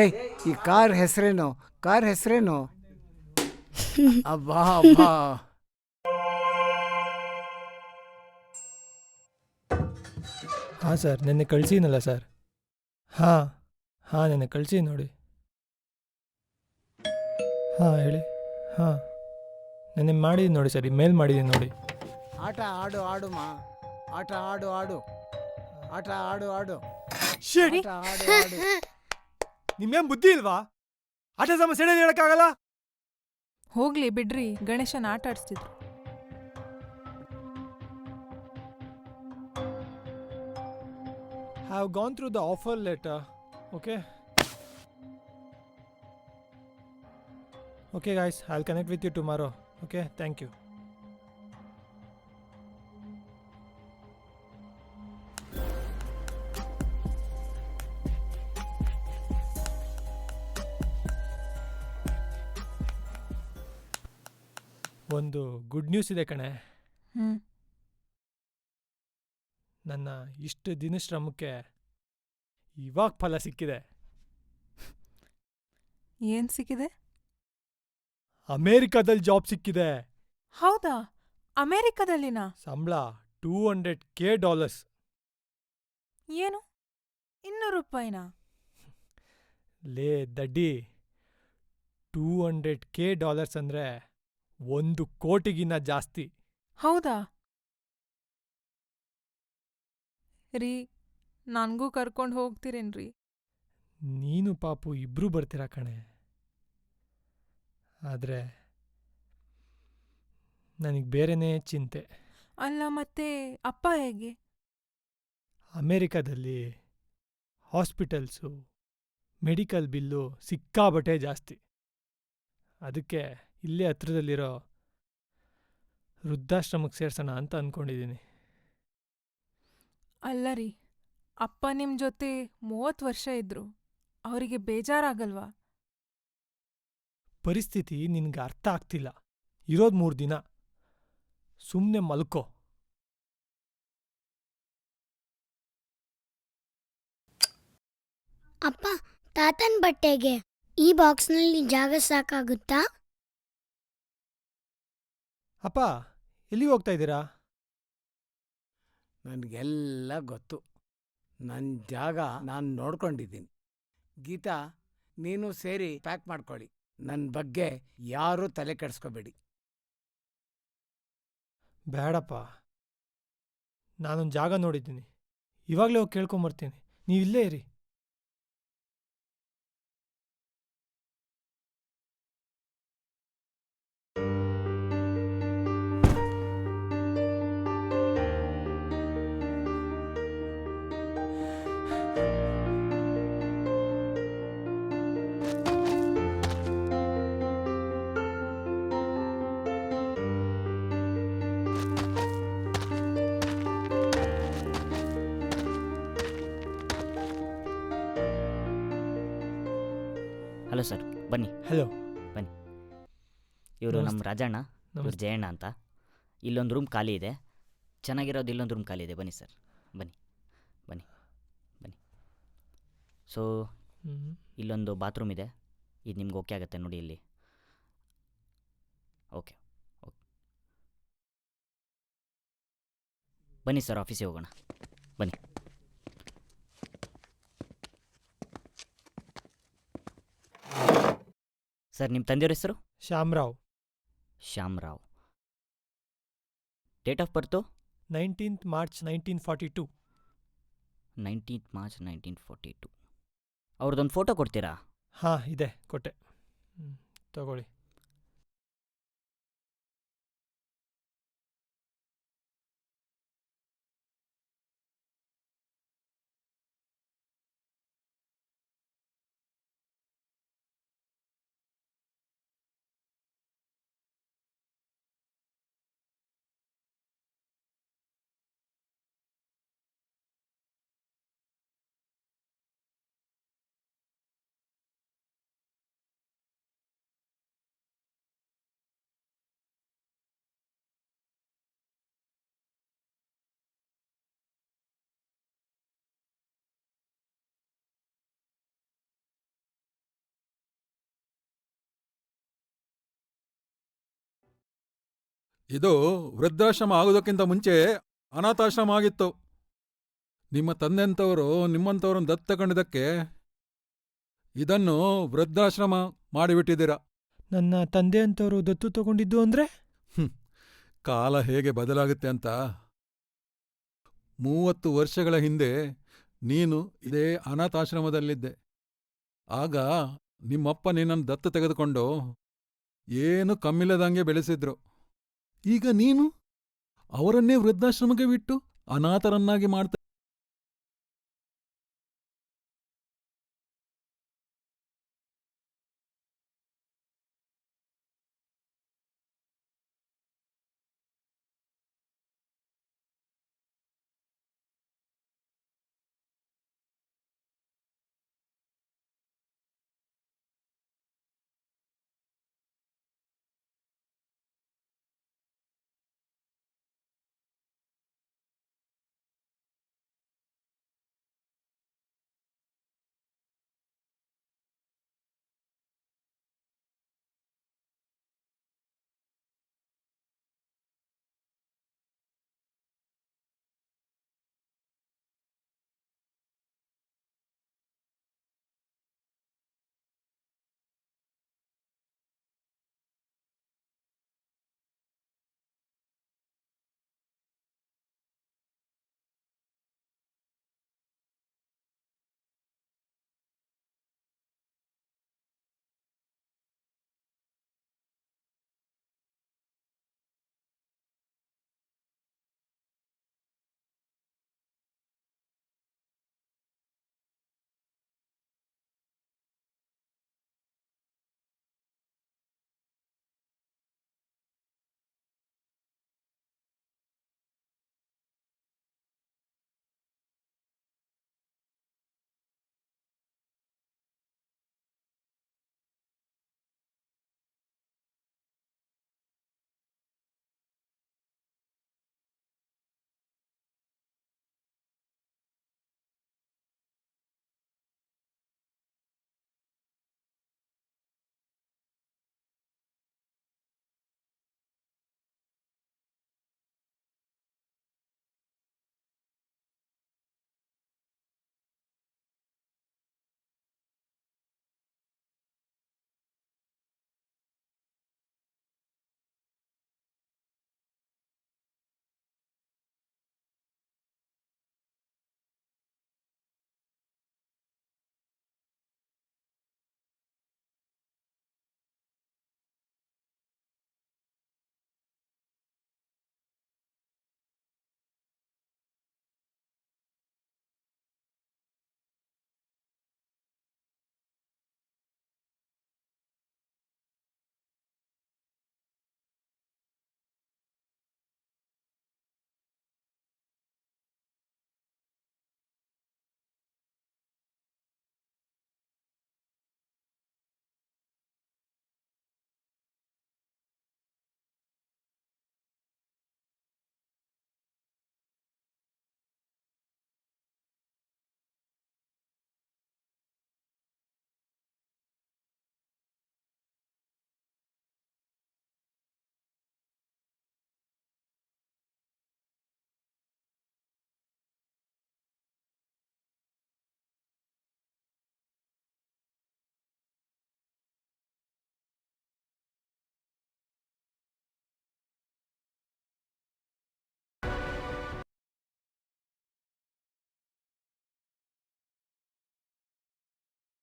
ಏಯ್ ಈ ಕಾರ್ ಹೆಸರೇನು? ಕಾರ್ ಹೆಸರೇನು? ಅಬ್ಬಾ ಅಬ್ಬಾ. ಹಾಂ ಸರ್ ನಿನ್ನೆ ಕಳ್ಸೀನಲ್ಲ ಸರ್. ಹಾಂ ಹಾಂ ನಿನ್ನೆ ಕಳಿಸಿ ನೋಡಿ. ಹಾಂ ಹೇಳಿ. ಹಾಂ. ನಿನ್ನೆ ಮಾಡಿದ್ದೀನಿ ನೋಡಿ ಸರ್ ಮೇಲ್ ಮಾಡಿದ್ದೀನಿ ನೋಡಿ. ಆಟ ಆಡು ಆಡು ಮಾ. ಆಟ ಆಡು ಆಡು. ಆಟ ಆಡು ಆಡು. ಆಟ ಆಡು ಆಡು. ನಿಮ್ಮೇನ್ ಬುದ್ಧಿ ಇಲ್ವಾ? ಆಟ ಸಮಸ್ಯೆ ಹೇಳಕ್ಕಾಗಲ್ಲ? ಹೋಗ್ಲಿ ಬಿಡ್ರಿ ಗಣೇಶನ ಆಟ ಆಡಿಸ್ತಿದ್ರು. Have gone through the offer letter okay okay guys I'll connect with you tomorrow okay thank you ಒಂದು ಗುಡ್ ನ್ಯೂಸ್ ಇದೆ ಕಣೆ. ಹ್ಮ್. ನನ್ನ ಇಷ್ಟು ದಿನ ಶ್ರಮಕ್ಕೆ ಇವಾಗ ಫಲ ಸಿಕ್ಕಿದೆ. ಏನ್ ಸಿಕ್ಕಿದೆ? ಅಮೇರಿಕಾದಲ್ಲಿ ಜಾಬ್ ಸಿಕ್ಕಿದೆ. ಹೌದಾ? ಅಮೆರಿಕದಲ್ಲಿನಾ? ಸಂಬಳ ಟೂ ಹಂಡ್ರೆಡ್ ಕೆ ಡಾಲರ್ಸ್. ಏನು? ಇನ್ನೂರು ರೂಪಾಯಿನ? ಲೇ ದಡ್ಡಿ ಟೂ ಹಂಡ್ರೆಡ್ ಕೆ ಡಾಲರ್ಸ್ ಅಂದರೆ ಒಂದು ಕೋಟಿಗಿನ್ನ ಜಾಸ್ತಿ. ಹೌದಾ? ರೀ ನನ್ಗೂ ಕರ್ಕೊಂಡು ಹೋಗ್ತೀರೇನ್ರಿ ನೀನು ಪಾಪು ಇಬ್ರು ಬರ್ತೀರಾ ಕಣೆ? ಆದರೆ ನನಗೆ ಬೇರೆನೇ ಚಿಂತೆ. ಅಲ್ಲ ಮತ್ತೆ ಅಪ್ಪ ಹೇಗೆ? ಅಮೇರಿಕಾದಲ್ಲಿ ಹಾಸ್ಪಿಟಲ್ಸು ಮೆಡಿಕಲ್ ಬಿಲ್ಲು ಸಿಕ್ಕಾಬಟ್ಟೆ ಜಾಸ್ತಿ. ಅದಕ್ಕೆ ಇಲ್ಲೇ ಹತ್ರದಲ್ಲಿರೋ ವೃದ್ಧಾಶ್ರಮಕ್ಕೆ ಸೇರ್ಸೋಣ ಅಂತ ಅಂದ್ಕೊಂಡಿದ್ದೀನಿ ಅಲ್ಲ ರೀ ಅಪ್ಪ ನಿಮ್ಮ ಜೊತೆ ಮೂವತ್ತು ವರ್ಷ ಇದ್ರು ಅವರಿಗೆ ಬೇಜಾರಾಗಲ್ವಾ? ಪರಿಸ್ಥಿತಿ ನಿನ್ಗೆ ಅರ್ಥ ಆಗ್ತಿಲ್ಲ. ಇರೋದು ಮೂರು ದಿನ. ಸುಮ್ಮನೆ ಮಲ್ಕೋ. ಅಪ್ಪ ತಾತನ್ ಬಟ್ಟೆಗೆ ಈ ಬಾಕ್ಸ್ನಲ್ಲಿ ಜಾಗ ಸಾಕಾಗುತ್ತಾ? ಅಪ್ಪ ಎಲ್ಲಿಗೆ ಹೋಗ್ತಾ ಇದ್ದೀರಾ? ನನಗೆಲ್ಲ ಗೊತ್ತು. ನನ್ನ ಜಾಗ ನಾನು ನೋಡ್ಕೊಂಡಿದ್ದೀನಿ. ಗೀತಾ ನೀನು ಸೇರಿ ಪ್ಯಾಕ್ ಮಾಡ್ಕೊಳ್ಳಿ. ನನ್ನ ಬಗ್ಗೆ ಯಾರೂ ತಲೆ ಕೆಡಿಸ್ಕೋಬೇಡಿ. ಬೇಡಪ್ಪ ನಾನೊಂದು ಜಾಗ ನೋಡಿದ್ದೀನಿ. ಇವಾಗಲೇ ಹೋಗಿ ಕೇಳ್ಕೊಂಬರ್ತೀನಿ. ನೀವು ಇಲ್ಲೇ ಇರಿ. ಹಲೋ ಸರ್ ಬನ್ನಿ. ಹಲೋ ಬನ್ನಿ. ಇವರು ನಮ್ಮ ರಾಜಣ್ಣ ಇವರು ಜಯಣ್ಣ ಅಂತ. ಇಲ್ಲೊಂದು ರೂಮ್ ಖಾಲಿ ಇದೆ. ಚೆನ್ನಾಗಿರೋದು ಇಲ್ಲೊಂದು ರೂಮ್ ಖಾಲಿ ಇದೆ. ಬನ್ನಿ ಸರ್. ಬನ್ನಿ. ಬನ್ನಿ. ಬನ್ನಿ. ಸೊ ಇಲ್ಲೊಂದು ಬಾತ್ರೂಮ್ ಇದೆ. ಇದು ನಿಮ್ಗೆ ಓಕೆ ಆಗುತ್ತೆ ನೋಡಿ ಇಲ್ಲಿ. ಓಕೆ ಓಕೆ ಬನ್ನಿ ಸರ್ ಆಫೀಸಿಗೆ ಹೋಗೋಣ. ಬನ್ನಿ. ಸರ್ ನಿಮ್ಮ ತಂದೆಯವ್ರ ಹೆಸರು? Shyamrao. Shyamrao. Date of birth? Nineteenth March nineteen forty two. Nineteenth March nineteen forty two. ಅವ್ರದ್ದೊಂದು ಫೋಟೋ ಕೊಡ್ತೀರಾ? ಹಾಂ ಇದೆ ಕೊಟ್ಟೆ. ಹ್ಮ್, ತಗೊಳ್ಳಿ. ಇದು ವೃದ್ಧಾಶ್ರಮ ಆಗೋದಕ್ಕಿಂತ ಮುಂಚೆ ಅನಾಥಾಶ್ರಮ ಆಗಿತ್ತು. ನಿಮ್ಮ ತಂದೆಂಥವರು ನಿಮ್ಮಂಥವ್ರನ್ನ ದತ್ತು ತಗೊಂಡಿದ್ದಕ್ಕೆ ಇದನ್ನು ವೃದ್ಧಾಶ್ರಮ ಮಾಡಿಬಿಟ್ಟಿದ್ದೀರ? ನನ್ನ ತಂದೆ ಅಂತವರು ದತ್ತು ತಗೊಂಡಿದ್ದು ಅಂದ್ರೆ? ಕಾಲ ಹೇಗೆ ಬದಲಾಗುತ್ತೆ ಅಂತ ಮೂವತ್ತು ವರ್ಷಗಳ ಹಿಂದೆ ನೀನು ಇದೇ ಅನಾಥಾಶ್ರಮದಲ್ಲಿದ್ದೆ. ಆಗ ನಿಮ್ಮಪ್ಪ ನಿನ್ನನ್ನು ದತ್ತು ತೆಗೆದುಕೊಂಡು ಏನು ಕಮ್ಮಿಲ್ಲದಂಗೆ ಬೆಳೆಸಿದ್ರು. ಈಗ ನೀನು ಅವರನ್ನೇ ವೃದ್ಧಾಶ್ರಮಕ್ಕೆ ಬಿಟ್ಟು ಅನಾಥರನ್ನಾಗಿ ಮಾಡ್ತಾ